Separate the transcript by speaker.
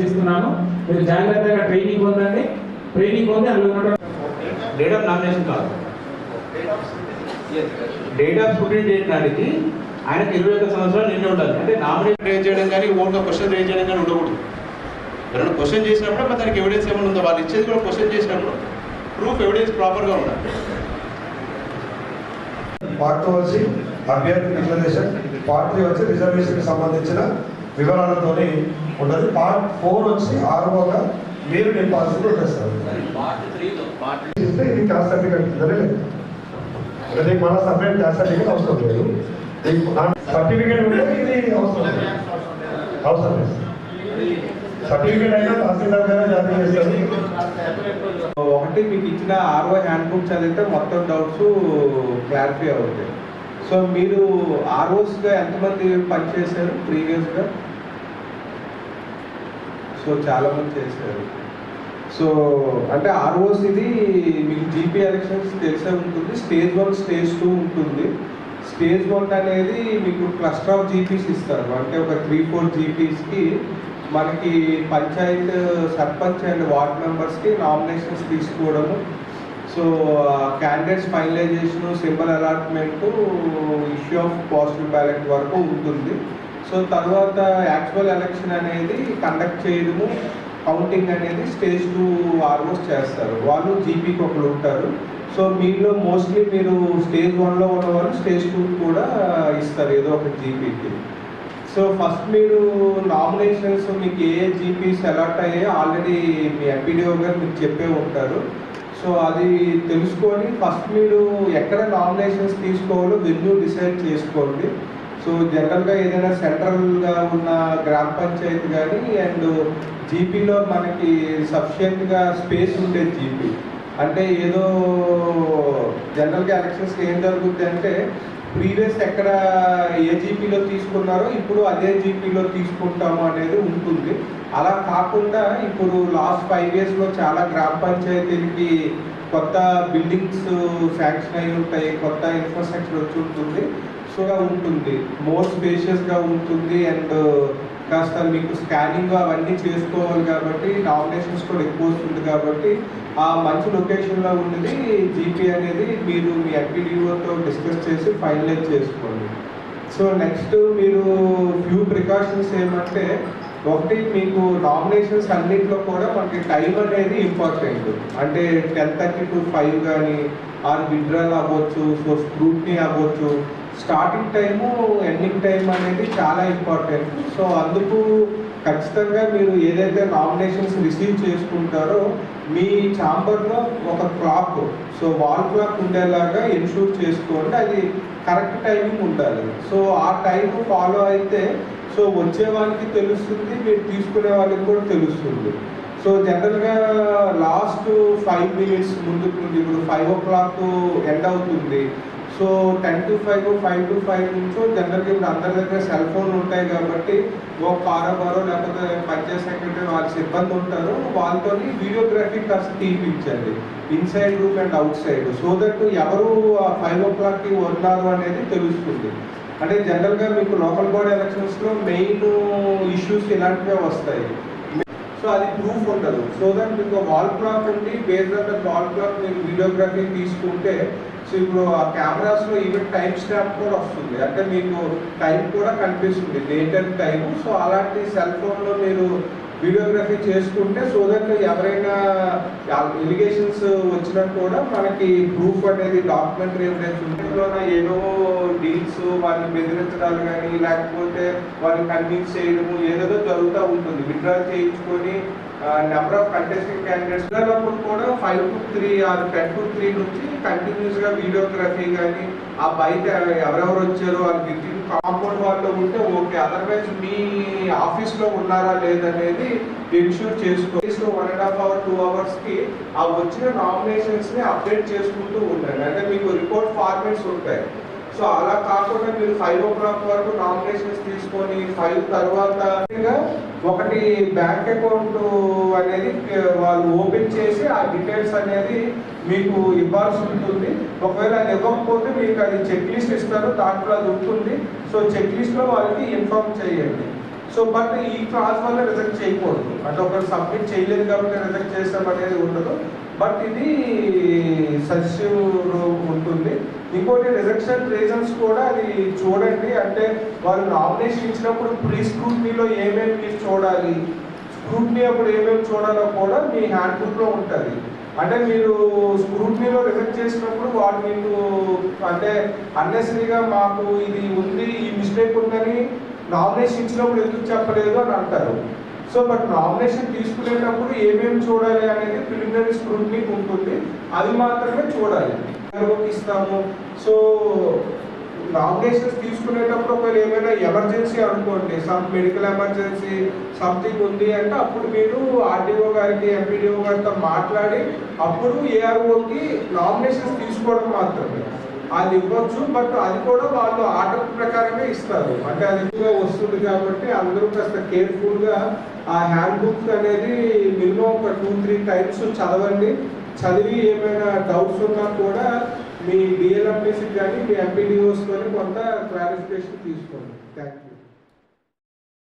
Speaker 1: చెప్తున్నాను మీరు జాగ్రత్తగా ట్రైనింగ్ పొందండి. ట్రైనింగ్ పొంది అందులో ఉన్నటువంటి
Speaker 2: డేట్ ఆఫ్ నామినేషన్ కాదు. డేట్ ఆఫ్ స్టూడెంట్ డేట్ నాటికి ఆయనకి ఇరవై ఒక్క సంవత్సరాలు నిండి ఉండాలి. అంటే నామినేషన్ రేజ్ చేయడం కానీ ఓన్గా క్వశ్చన్ రేజ్ చేయడం కానీ ఉండకూడదు. ఎవరైనా క్వశ్చన్ చేసినప్పుడు మరి దానికి ఎవిడెన్స్ ఏమైనా ఉందో? వాళ్ళు ఇచ్చేది కూడా క్వశ్చన్ చేసినప్పుడు ప్రూఫ్ ఎవిడెన్స్ ప్రాపర్గా ఉండాలి.
Speaker 3: పార్ట్ టూ వచ్చి అభ్యర్థి డిక్లరేషన్ పార్ట్ త్రీ వచ్చి రిజర్వేషన్కి సంబంధించిన వివరాలతోని ఉంటుంది. పార్ట్ ఫోర్ వచ్చి ఆరువగా మీరు నింపాల్సింది ఉంటుంది సార్ ఇస్తే ఇది క్యాస్ట్ సర్టిఫికేట్ ఇద్దరే లేదు. అది మన సపరేట్ క్యాస్ట్ సర్టిఫికేట్ అవసరం లేదు. సర్టిఫికేట్ ఉంటే ఇది అవసరం లేదు. అవసరం లేదు. సర్టిఫికేట్ అయినా తహసీల్దార్ గారే జారీ చేస్తారు.
Speaker 4: ఒకటి మీకు ఇచ్చిన ఆర్ఓ హ్యాండ్ బుక్ చదివితే మొత్తం డౌట్స్ క్లారిఫై అవుతాయి. సో మీరు ఆర్ఓస్గా ఎంతమంది పనిచేశారు? ప్రీవియస్గా? సో చాలా మంది చేశారు. సో అంటే ఆర్ఓస్ ఇది మీకు జీపీ ఎలక్షన్స్ తెలిసే ఉంటుంది. స్టేజ్ వన్ స్టేజ్ టూ ఉంటుంది. స్టేజ్ వన్ అనేది మీకు క్లస్టర్ ఆఫ్ జీపీస్ ఇస్తారు. అంటే ఒక త్రీ ఫోర్ జీపీస్కి మనకి పంచాయత్ సర్పంచ్ అండ్ వార్డ్ మెంబర్స్కి నామినేషన్స్ తీసుకోవడము so candidates finalization symbol allotment issue of positive ballot వరకు ఉంటుంది. సో తర్వాత యాక్చువల్ ఎలక్షన్ అనేది కండక్ట్ చేయడము కౌంటింగ్ అనేది స్టేజ్ టూ ఆల్మోస్ట్ చేస్తారు. వాళ్ళు జీపీకి ఒకరు ఉంటారు. సో మీలో మోస్ట్లీ మీరు స్టేజ్ వన్లో ఉన్న వాళ్ళు స్టేజ్ టూ కూడా ఇస్తారు ఏదో ఒక జీపీకి సో ఫస్ట్ మీరు నామినేషన్స్ మీకు ఏ ఏ జీపీస్ అలాట్ అయ్యాయో ఆల్రెడీ మీ ఎంపీడీఓ గారు మీకు చెప్పే ఉంటారు. సో అది తెలుసుకొని ఫస్ట్ మీరు ఎక్కడ నామినేషన్స్ తీసుకోవాలో వెన్యూ డిసైడ్ చేసుకోండి. సో జనరల్గా ఏదైనా సెంట్రల్గా ఉన్న గ్రామ పంచాయతీ కానీ అండ్ జీపీలో మనకి సఫిషియెంట్గా స్పేస్ ఉండేది జీపీ అంటే ఏదో జనరల్గా ఎలక్షన్స్కి ఏం జరుగుతుంది అంటే ప్రీవియస్ ఎక్కడ ఏ జీపీలో తీసుకున్నారో ఇప్పుడు అదే జీపీలో తీసుకుంటాము అనేది ఉంటుంది. అలా కాకుండా ఇప్పుడు లాస్ట్ ఫైవ్ ఇయర్స్లో చాలా గ్రామ పంచాయతీలకి కొత్త బిల్డింగ్స్ శాంక్షన్ అయి ఉంటాయి కొత్త ఇన్ఫ్రాస్ట్రక్చర్ వచ్చి ఉంటుంది. సో ఉంటుంది. మోర్ స్పేషియస్గా ఉంటుంది అండ్ కాస్త మీకు స్కానింగ్ అవన్నీ చేసుకోవాలి కాబట్టి నామినేషన్స్ కూడా ఎక్కువ వస్తుంది కాబట్టి ఆ మంచి లొకేషన్లో ఉన్నది జీపీ అనేది మీరు మీ ఎంపీడీఓతో డిస్కస్ చేసి ఫైనలైజ్ చేసుకోండి. సో నెక్స్ట్ మీరు ఫ్యూ ప్రికాషన్స్ ఏమంటే ఒకటి మీకు నామినేషన్స్ అన్నింటిలో కూడా మనకి టైం అనేది ఇంపార్టెంట్ అంటే టెన్ థర్టీ టు ఫైవ్ కానీ ఆర్ విడ్రాల్ అవ్వచ్చు సో స్క్రూట్నీ అవ్వచ్చు స్టార్టింగ్ టైము ఎండింగ్ టైం అనేది చాలా ఇంపార్టెంట్. సో అందుకు ఖచ్చితంగా మీరు ఏదైతే నామినేషన్స్ రిసీవ్ చేసుకుంటారో మీ ఛాంబర్లో ఒక క్లాక్ సో వాల్ క్లాక్ ఉండేలాగా ఇన్షూర్ చేసుకోండి. అది కరెక్ట్ టైమింగ్ ఉండాలి. సో ఆ టైం ఫాలో అయితే సో వచ్చే వాళ్ళకి తెలుస్తుంది మీరు తీసుకునే వాళ్ళకి కూడా తెలుస్తుంది. సో జనరల్గా లాస్ట్ ఫైవ్ మినిట్స్ ముందుకు ముందు ఇప్పుడు ఫైవ్ ఓ క్లాక్ ఎండ్ అవుతుంది. So ten to five five to five నుంచో జనరల్గా ఇప్పుడు అందరి దగ్గర సెల్ ఫోన్ ఉంటాయి కాబట్టి ఓ కారోబారో లేకపోతే పంచాయత్ సెక్రటరీ వాళ్ళ సిబ్బంది ఉంటారు వాళ్ళతో వీడియోగ్రఫీ కాస్త తీపించండి inside room and outside so that ఎవరు ఫైవ్ ఓ క్లాక్కి ఉన్నారు అనేది తెలుస్తుంది. అంటే జనరల్గా మీకు లోకల్ బాడీ ఎలక్షన్స్లో మెయిన్ ఇష్యూస్ ఇలాంటివే వస్తాయి. సో అది ప్రూఫ్ ఉండదు. సో దట్ మీకు వాల్ క్లాక్ ఉండి based on that wall clock మీరు వీడియోగ్రఫీ తీసుకుంటే సో ఇప్పుడు ఆ కెమెరాస్లో ఈవెన్ టైం స్టాంప్ కూడా వస్తుంది. అంటే మీకు టైం కూడా కనిపిస్తుంది. డేట్ అండ్ టైం సో అలాంటి సెల్ ఫోన్లో మీరు వీడియోగ్రఫీ చేసుకుంటే సో దట్ ఎవరైనా ఎలిగేషన్స్ వచ్చినా కూడా మనకి ప్రూఫ్ అనేది డాక్యుమెంటరీ ఎవిడెన్స్ ఉంటుందిలోన ఏదో డీల్స్ వాళ్ళని బెదిరించడాలు కానీ లేకపోతే వాళ్ళని కన్విన్స్ చేయడము ఏదేదో జరుగుతూ ఉంటుంది. విత్డ్రా చేయించుకొని నెంబర్ ఆఫ్ కంటెస్టింగ్ క్యాండిడేట్స్ అప్పుడు కూడా five to three or ten to three నుంచి కంటిన్యూస్గా వీడియోగ్రఫీ కానీ ఆ బయట ఎవరెవరు వచ్చారో వాళ్ళకి వితిన్ కాంపౌండ్ వాళ్ళు ఉంటే ఓకే. అదర్వైజ్ మీ ఆఫీస్లో ఉన్నారా లేదనేది ఎన్ష్యూర్ చేసుకో. So one and half hour two అవర్స్కి ఆ వచ్చిన నామినేషన్స్ని అప్డేట్ చేసుకుంటూ ఉంటాయి అంటే మీకు రిపోర్ట్ ఫార్మేట్స్ ఉంటాయి. సో అలా కాకుండా మీరు ఫైవ్ ఓ క్లాక్ వరకు నామినేషన్స్ తీసుకొని ఫైవ్ తర్వాత ఒకటి బ్యాంక్ అకౌంట్ అనేది వాళ్ళు ఓపెన్ చేసి ఆ డీటెయిల్స్ అనేది మీకు ఇవ్వాల్సి ఉంటుంది. ఒకవేళ అది ఇవ్వకపోతే మీకు అది చెక్ లిస్ట్ ఇస్తారు దాంట్లో అది ఉంటుంది. సో చెక్ లిస్ట్లో వాళ్ళకి ఇన్ఫార్మ్ చేయండి. సో బట్ ఈ క్లాస్ వల్ల రిజెక్ట్ చేయకూడదు. అంటే ఒకరు సబ్మిట్ చేయలేదు కాబట్టి రిజెక్ట్ చేస్తాం అనేది ఉండదు. బట్ ఇది సజెసివ్ ఉంటుంది. ఇంకోటి రిజెక్షన్ రీజన్స్ కూడా అది చూడండి. అంటే వాళ్ళు నామినేషన్ ఇచ్చినప్పుడు ప్రీ స్క్రూట్నీలో ఏమేమి మీరు చూడాలి? స్క్రూట్నీ అప్పుడు ఏమేమి చూడాలో కూడా మీ హ్యాండ్ బుక్లో ఉంటుంది. అంటే మీరు స్క్రూట్నీలో రిజెక్ట్ చేసినప్పుడు వాళ్ళు మీకు అంటే అన్నెసరీగా మాకు ఇది ఉంది ఈ మిస్టేక్ ఉందని నామినేషన్ ఇచ్చినప్పుడు ఎందుకు చెప్పలేదు అని అంటారు. సో బట్ నామినేషన్ తీసుకునేటప్పుడు ఏమేమి చూడాలి అనేది ప్రిలిమినరీ స్క్రూట్నీ ఉంటుంది. అది మాత్రమే చూడాలి. ఎవరికి ఇస్తాము. సో నామినేషన్స్ తీసుకునేటప్పుడు ఒకవేళ ఏమైనా ఎమర్జెన్సీ అనుకోండి సమ్ మెడికల్ ఎమర్జెన్సీ సంథింగ్ ఉంది అంటే అప్పుడు మీరు ఆర్డీఓ గారికి ఎంపీడీఓ గారితో మాట్లాడి అప్పుడు ఏఆర్ఓకి నామినేషన్స్ తీసుకోవడం మాత్రమే. అది ఇవ్వచ్చు బట్ అది కూడా వాళ్ళు ఆర్డర్ ప్రకారమే ఇస్తారు. అంటే అది ఎక్కువగా వస్తుంది కాబట్టి అందరూ కాస్త కేర్ఫుల్గా ఆ హ్యాండ్ బుక్ అనేది మినిమం ఒక టూ త్రీ టైమ్స్ చదవండి. చదివి ఏమైనా డౌట్స్ ఉన్నా కూడా మీ డిఎల్ఎంపీసీకి కానీ మీ ఎంపీడీఓస్ కానీ కొంత క్లారిఫికేషన్ తీసుకోండి. Thank you